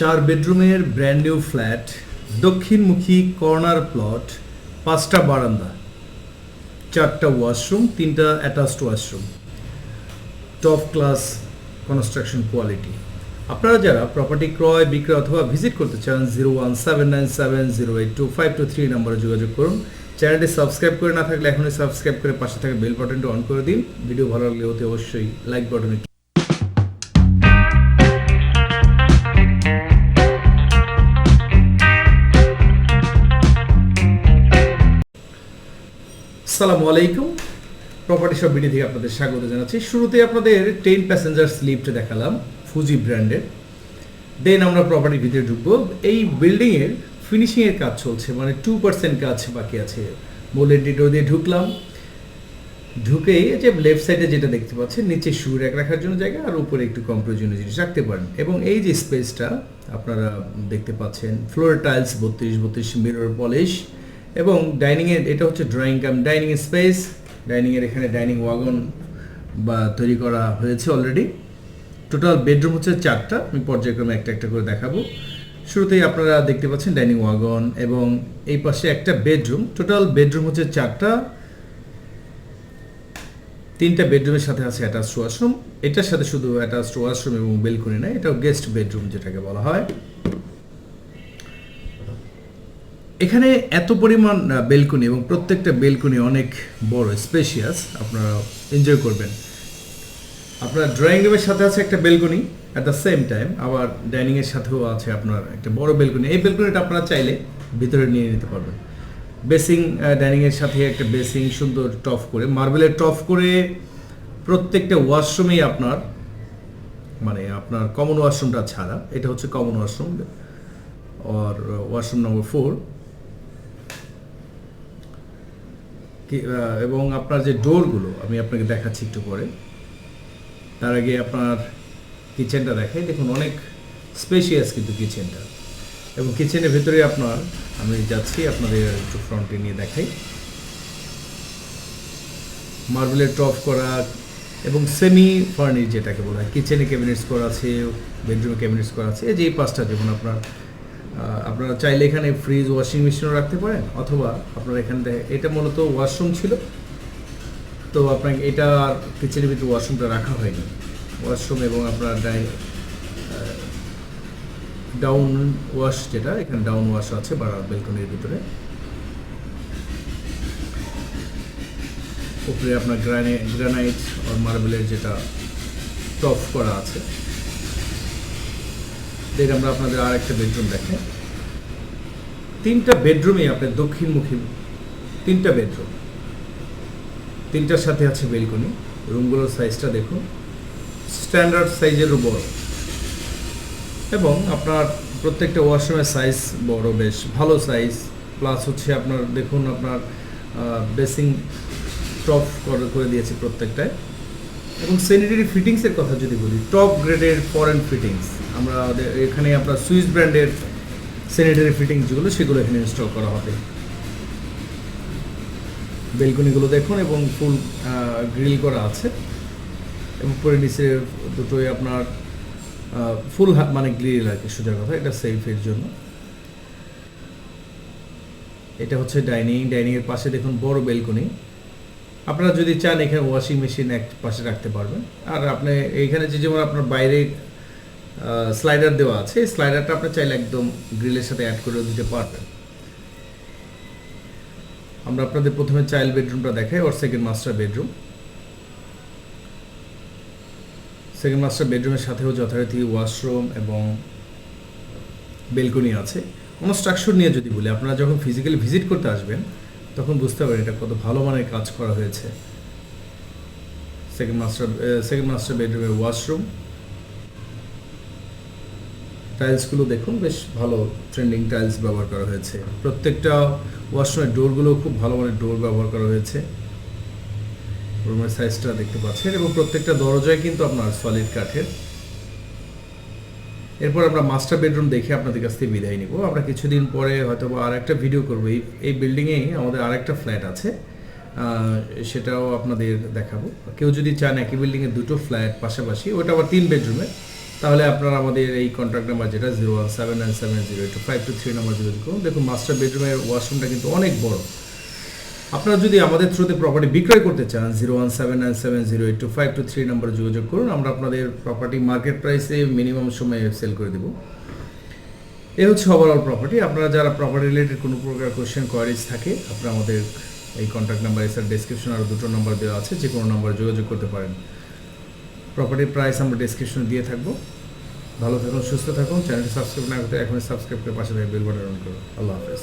চার বেডরুমের brand new flat দক্ষিণমুখী কর্নার প্লট পাঁচটা বারান্দা, চারটা ওয়াশরুম তিনটা attached washroom top class construction quality আপনারা যারা প্রপার্টি ক্রয়, বিক্রয় অথবা ভিজিট করতে চান zero one seven nine seven zero eight two five two three নম্বরে যোগাযোগ করুন। চ্যানেলটি সাবস্ক্রাইব করে না থাকলে এখনই সাবস্ক্রাইব করে পাশে থাকা বেল বাটনটি অন করে দিন। ভিডিও ভালো লাগলে অতি অবশ্যই লাইক বাটনে আসসালামু আলাইকুম। প্রপার্টি সব ভিডিও থেকে আপনাদের স্বাগত জানাচ্ছি। শুরুতে আপনাদের টেন প্যাসেঞ্জার স্লিপটা দেখালাম ফুজি ব্র্যান্ডের দেন আমরা প্রপার্টির ভিতরে ঢুকবো। এই বিল্ডিংয়ের ফিনিশিংয়ের কাজ চলছে মানে টু পার্সেন্ট কাজ বাকি আছে। মোলের ডিটো দিয়ে ঢুকলাম। ঢুকে যে লেফট সাইডে যেটা দেখতে পাচ্ছেন, নিচে শু র্যাক রাখার জন্য জায়গা, আর উপরে একটু কম প্রয়োজনীয় জিনিস রাখতে পারেন। এবং এই যে স্পেসটা আপনারা দেখতে পাচ্ছেন ফ্লোর টাইলস বত্রিশ বত্রিশ মিরর পলিশ এবং ডাইনিংয়ের এটা হচ্ছে ড্রয়িং কাম ডাইনিং স্পেস ডাইনিংয়ের এখানে ডাইনিং ওয়াগন বা তৈরি করা হয়েছে অলরেডি টোটাল বেডরুম হচ্ছে চারটা, আমি পর্যায়ক্রমে একটা একটা করে দেখাবো। শুরুতেই আপনারা দেখতে পাচ্ছেন ডাইনিং ওয়াগন এবং এই পাশে একটা বেডরুম টোটাল বেডরুম হচ্ছে চারটা। তিনটা বেডরুমের সাথে আছে অ্যাটাচ ওয়াশরুম এটার সাথে শুধু অ্যাটাচ ওয়াশরুম এবং বেলকনি না এটাও গেস্ট বেডরুম যেটাকে বলা হয়। এখানে এত পরিমাণ বেলকনি এবং প্রত্যেকটা বেলকনি অনেক বড় স্পেশিয়াস আপনারা এনজয় করবেন। আপনার ড্রয়িং রুমের সাথে আছে একটা balcony at the same time আবার ডাইনিংয়ের সাথেও আছে আপনার একটা বড় বেলকনি। এই বেলকনিটা আপনারা চাইলে ভিতরে নিয়ে নিতে পারবেন। বেসিং ডাইনিংয়ের সাথে একটা বেসিং সুন্দর টফ করে, মার্বেলের টফ করে প্রত্যেকটা ওয়াশরুমেই আপনার মানে আপনার কমন ওয়াশরুমটা ছাড়া, এটা হচ্ছে কমন ওয়াশরুম আর ওয়াশরুম নম্বর ফোর এবং আপনার যে ডোরগুলো, আমি আপনাকে দেখাচ্ছি একটু পরে। তার আগে আপনার কিচেনটা দেখাই দেখুন, অনেক স্পেশিয়াস কিন্তু কিচেনটা। এবং কিচেনের ভেতরে আপনার, আমি যাচ্ছি, আপনাদের একটু ফ্রন্টে নিয়ে দেখাই। মার্বেলের টপ করা এবং সেমি ফার্নিশ যেটাকে বলা হয়। কিচেনে ক্যাবিনেটস করা আছে বেডরুমে ক্যাবিনেটস করা আছে যে এই পাঁচটা, যেমন আপনার আপনারা চাইলে এখানে ফ্রিজ ওয়াশিং মেশিনও রাখতে পারেন, অথবা আপনারা এখান থেকে, এটা মূলত ওয়াশরুম ছিল, তো আপনাকে এটা আর কিচেনের ভিতরে ওয়াশরুমটা রাখা হয়নি। ওয়াশরুম এবং আপনার ডাই ডাউন ওয়াশ যেটা, এখানে ডাউন ওয়াশ আছে বা বেলকনির ভিতরে। উপরে আপনার গ্রানাইট গ্রানাইট আর মার্বেলের যেটা টপ করা আছে। দেখ আমরা আপনাদের আর একটা বেডরুম দেখেন। তিনটা বেডরুমে আপনার দক্ষিণমুখী, তিনটা বেডরুম তিনটার সাথে আছে বেলকনি রুমগুলোর সাইজটা দেখুন। স্ট্যান্ডার্ড সাইজেরও বড় এবং আপনার প্রত্যেকটা ওয়াশরুমের সাইজ বড় বেশ, ভালো সাইজ প্লাস হচ্ছে আপনার, দেখুন আপনার বেসিং টপ করে দিয়েছে প্রত্যেকটায়। এবং স্যানিটারি ফিটিংসের কথা যদি বলি টপ গ্রেডের ফরেন ফিটিংস আমরা এখানে আপনার সুইস ব্র্যান্ডের স্যানিটারি ফিটিংস যেগুলো, সেগুলো এখানে ইনস্টল করা হবে। বেলকনিগুলো দেখুন এবং ফুল গ্রিল করা আছে। এবং উপরে নিচে দুটোই আপনার ফুল মানে গ্রিল আর কি, সোজা কথা, এটা সেফের জন্য। এটা হচ্ছে ডাইনিং, ডাইনিংয়ের পাশে দেখুন বড় বেলকনি। আপনারা যদি চান এখানে ওয়াশিং মেশিন এক পাশে রাখতে পারবেন। আর আপনি এইখানে যে যেমন আপনার বাইরে স্লাইডার দেওয়া আছে। এই স্লাইডারটা আপনি চাইলে একদম গ্রিলের সাথে অ্যাড করে দিতে পারবেন। আমরা আপনাদের প্রথমে চাইল্ড বেডরুমটা দেখাই ওর second master bedroom second master বেডরুমের সাথেও যথারীতি ওয়াশরুম এবং বেলকনি আছে। কনস্ট্রাকশন নিয়ে যদি বলি, আপনারা যখন ফিজিক্যালি ভিজিট করতে আসবেন, তখন বুঝতে পারেন এটা কত ভালো মানের কাজ করা হয়েছে। সেকেন্ড মাস্টার সেকেন্ড মাস্টার বেডরুমের ওয়াশরুম টাইলসগুলো দেখুন, বেশ ভালো ট্রেন্ডিং টাইলস ব্যবহার করা হয়েছে। প্রত্যেকটা ওয়াশরুমের ডোরগুলো খুব ভালো মানের ডোর ব্যবহার করা হয়েছে। রুমের সাইজটা দেখতে পাচ্ছেন এবং প্রত্যেকটা দরজায় কিন্তু আপনার সলিড কাঠের। এরপর আমরা মাস্টার বেডরুম দেখে আপনাদের কাছ থেকে বিদায় নিব। আমরা কিছুদিন পরে হয়তো আর একটা ভিডিও করব। এই এই বিল্ডিংয়েই আমাদের আর একটা ফ্ল্যাট আছে সেটাও আপনাদের দেখাবো। কেউ যদি চান একই বিল্ডিংয়ে দুটো ফ্ল্যাট পাশাপাশি, ওটা আবার তিন বেডরুমের তাহলে আপনারা আমাদের এই কন্ট্যাক্ট নাম্বার যেটা zero one seven nine seven zero two five two three number যোগাযোগ করুন দেখুন মাস্টার বেডরুমের ওয়াশরুমটা কিন্তু অনেক বড়। আপনারা যদি আমাদের থ্রুতে প্রপার্টি বিক্রয় করতে চান zero one seven nine seven zero eight two five two three নাম্বারে যোগাযোগ করুন, আমরা আপনাদের প্রপার্টি মার্কেট প্রাইসে মিনিমাম সময়ে সেল করে দেবো। এ হচ্ছে ওভারঅল প্রপার্টি আপনারা যারা প্রপার্টি রিলেটেড কোনো প্রকার কোয়েশ্চেন কোয়ারিজ থাকে, আপনারা আমাদের এই কন্ট্যাক্ট নাম্বার এছাড়া ডেসক্রিপশন আরও দুটো নাম্বার দেওয়া আছে যে কোনো নাম্বারে যোগাযোগ করতে পারেন। প্রপার্টির প্রাইস আমরা ডিসক্রিপশনে দিয়ে থাকব। ভালো থাকুন, সুস্থ থাকুন চ্যানেলটি সাবস্ক্রাইব না করতে এখনই সাবস্ক্রাইব করে পাশে বেল বাটন অন করুন। আল্লাহ হাফেজ।